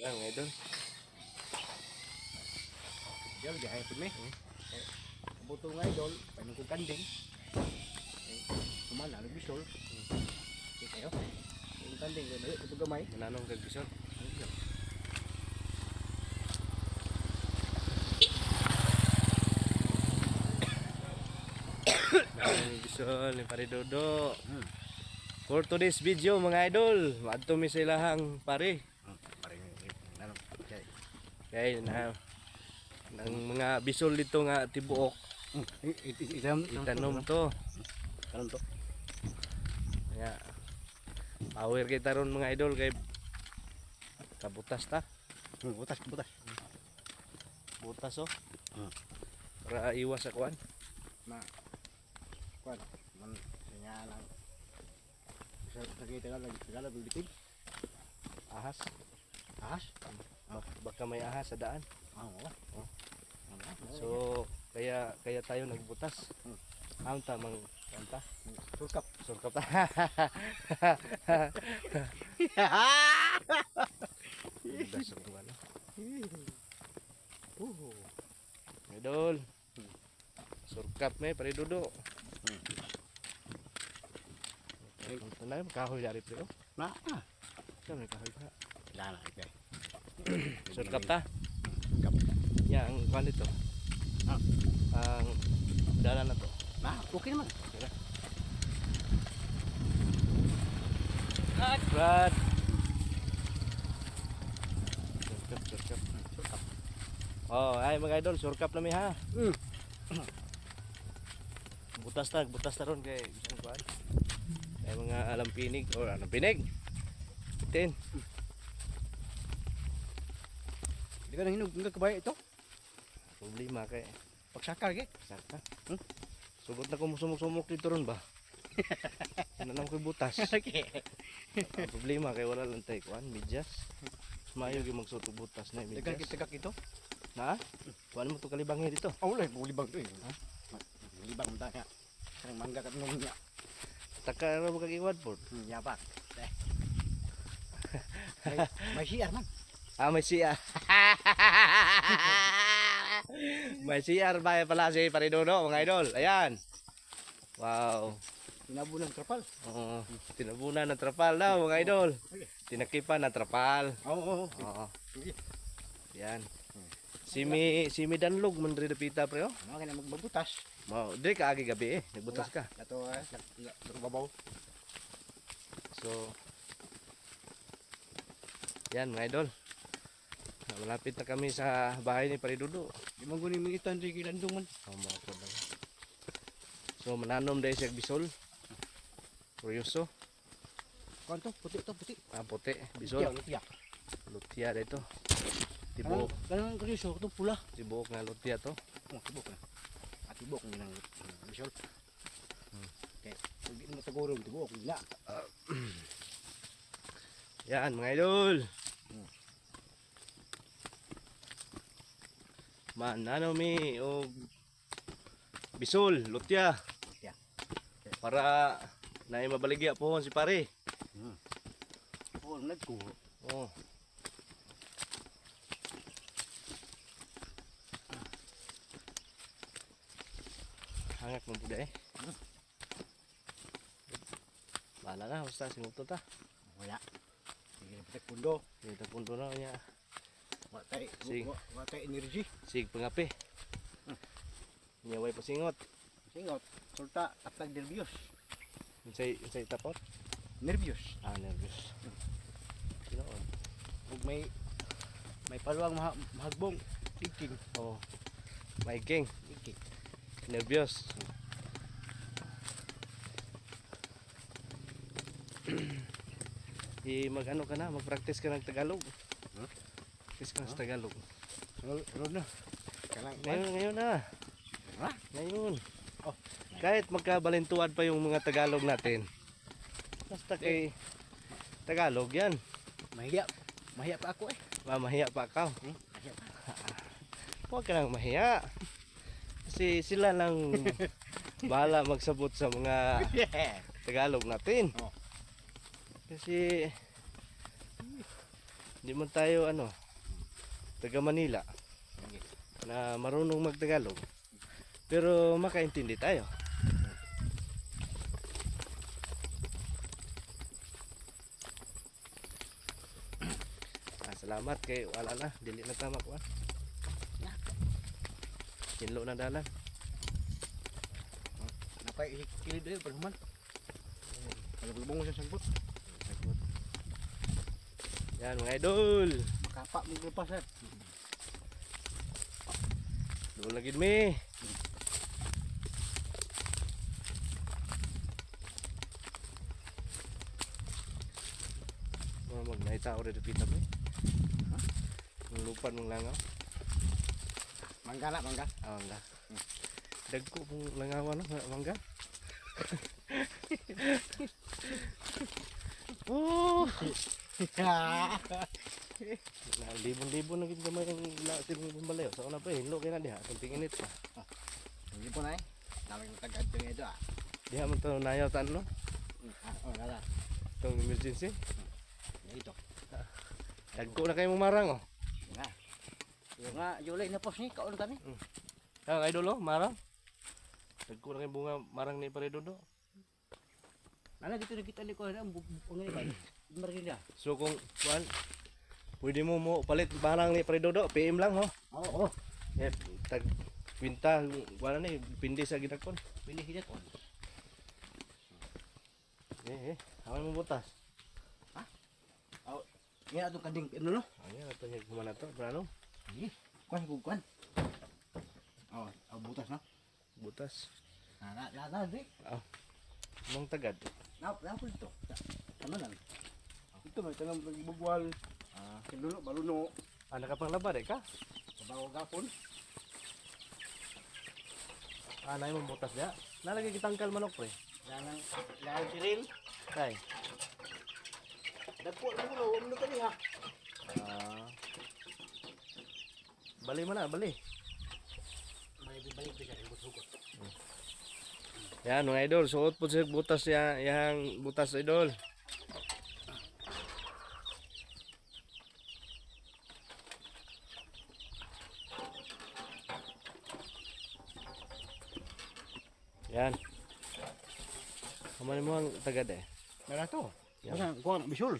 Yan, mga idol. Diyan, diyan po may. Kabuto nga idol, paano ko kanding. Kumala, nagbisol. Okay kayo. Yung kanding, dali, ito gamay. Mananong kag bisol. Mananong bisol ni Pare Dodo. Hmm. For today's video mga idol, maadto mi sa ilahang pare. Ano. Kay na ng mga bisol dito nga tibuok itanom to. Tanong to. Kaya power kita ron mga idol kay kabutas ta. Hmm, Butas, butas. Butas oh. Hmm. Para iwas sa kuan. Ma, kuan, man, siya lang. Sa sa Tagalog, Tagalog, bitin. Ahas. Ahas. Bak- Baka may ahas sa daan. Ah, wala. Oh. Wala. So kaya kaya tayo nagbutas. Hmm. Ang tamang kanta. Turkap. Surkap ta. Butas ang ano. Uh. Idol. Surkap me pare dudo. Hmm. Ay, tanay kahoy dari pre. oh. Na, ah. May kahoy pa? Wala na, ito. Surkap ta. Surkap. Ya, ang kuan dito. Ah. Ang dalan na to. Na, okay naman. Brad. Surkap, surkap. Surkap. Oh, ay mga idol, surkap na mi ha. Mm. butas ta, butas ta ron kay isang kuan. Ay mga alampinig or alampinig. Tin. Hindi ka nang hinog, hindi ka ito. Problema kay Pagsakar, ge. saka. Hmm? Sugot na ko sumuk-sumuk dito ron ba? Nanam ko butas. Okay. Ang problema kay wala lang tay kuan, medyas. Mayo gyud magsuto butas na medyas. kita ito. Na? Kuan mo to kalibang dito. Oh, wala, bulibang to eh. Ha? Bulibang mo tayo. Ang mangga kat nung niya. Taka ra mo kag iwad pod. Hmm, yapak. Eh. May, may CR man. Ah, may CR. may CR ba pala si Paridono, mga idol. Ayan. Wow. Tinabunan trapal. Oo. tinabunan ng trapal daw, mga idol. Tinakipan ng trapal. Oo, oo, oo. Oo. Sige. Yan. Simi simi danlog man diri dapita pre oh. Mga kaya magbabutas. Mao, diri ka agi gabi eh, nagbutas ka. Ito, eh, nagbabaw. So Yan mga idol. Malapit na kami sa bahay ni Paridodo. Di man gunin mingitan di kilandong man. Oh, mga po lang. So mananom dahil siya bisol. Kuryoso. Kanto, puti to, puti. Ah, puti. Bisol. Lutya. Lutya dito. Kanang, Tibok. kanang kuriso, ito pula. Tibok nga lutya to. Oh, tibok na. At tibok ng ng bisol. Hmm. Okay. Pag di mo tagurong, tibok. Wala. Yan mga idol. Hmm. Manano mi o bisol, lutya. Lutya. Para na mabaligya po si pare. Oh, nagko. Oh. Hangak mo puda eh. Hmm. Bala na, basta singuto ta. Wala. Sige, patek pundo. Punto na niya. Watay, Sige. watay energy. Sig pangapi. Hmm. Nyaway pasingot. Singot. Sulta, tapag nervyos. Unsay unsay tapot? Nervyos. Ah, nervous. Sinoon? Ug may may paluang maha, mahagbong. Thinking. Oh. Maiking, Thinking. nervyos. Di mag ano ka na, mag-practice ka ng Tagalog. Practice Huh? Tagalog. Ro- Ro na. Kalang Ngayon, ngayon na. Ha? Ngayon. Oh. Kahit magkabalintuad pa yung mga Tagalog natin. Basta kay Tagalog yan. Mahiya. Mahiya pa ako eh. Mamahiya pa ka. Hmm? Mahiya pa. Huwag ka nang mahiya. Kasi sila lang bahala magsabot sa mga Yeah. Tagalog natin. Oh. Kasi Hindi man tayo ano, taga Manila na marunong magtagalog. Pero makaintindi tayo. Ah, salamat kay wala na, dili na tama ko. Kinlo na dalan. Napay kilid dito pag human. Kalau berbungo sa sagbot. Yan mga idol. Makapak mo eh. Doon lagi mi. Mga mag naita ore de pita mi. Ang lupan mong langaw. Mangga nak mangga. Ah, mangga. Dagko pong langawan no, mga mangga. oh, na libon-libon na gid gamay ang la tinong bumbalayo. Sa una pa hinlo kay na diha, kunting init pa. Hindi po na eh. Naming tagad yung ito ah. Diha man to nayaw tan no. Ah, oh, nala. Tong emergency. Ito. Dagko na kayo marang oh. Nga. Yung nga, Julay na pos ni, kaon kami. Ang idol oh, marang. Dagko na kayo bunga marang ni paredo do. Nala dito na kita ni ko na, ano ni ba? Marina. So kung kuan pwede mo mo palit barang ni paredo do, PM lang ho. Oo, oh, Eh, tag pinta wala ni pindi sa ginakon. Pili hidat ko. Eh, eh, awan mo butas. Nga ato kading ano no? Ayan, ato niya kumana to, ano? Sige. Kuan ko kuan. Oh, oh butas na. Butas. Na na na na di. Mong tagad. Na na ko dito. Ano nan? Ito may tanong bugwal. Ah, kinulo baluno. Ah, nakapanglaba de ka? Kabaw gapon. Ah, naay mong butas dia. Nalagay kitang manok pre. Lanang lanang siril. Kay. Dagko mo no, umno kani ha. Ah. Bali mo na, bali. May balik ko sa hugot. Yan, mga idol, suot po siya butas ya, yang butas idol. Yan. Kamali mo ang tagad eh. Nara to. Yan. Kuan bisul.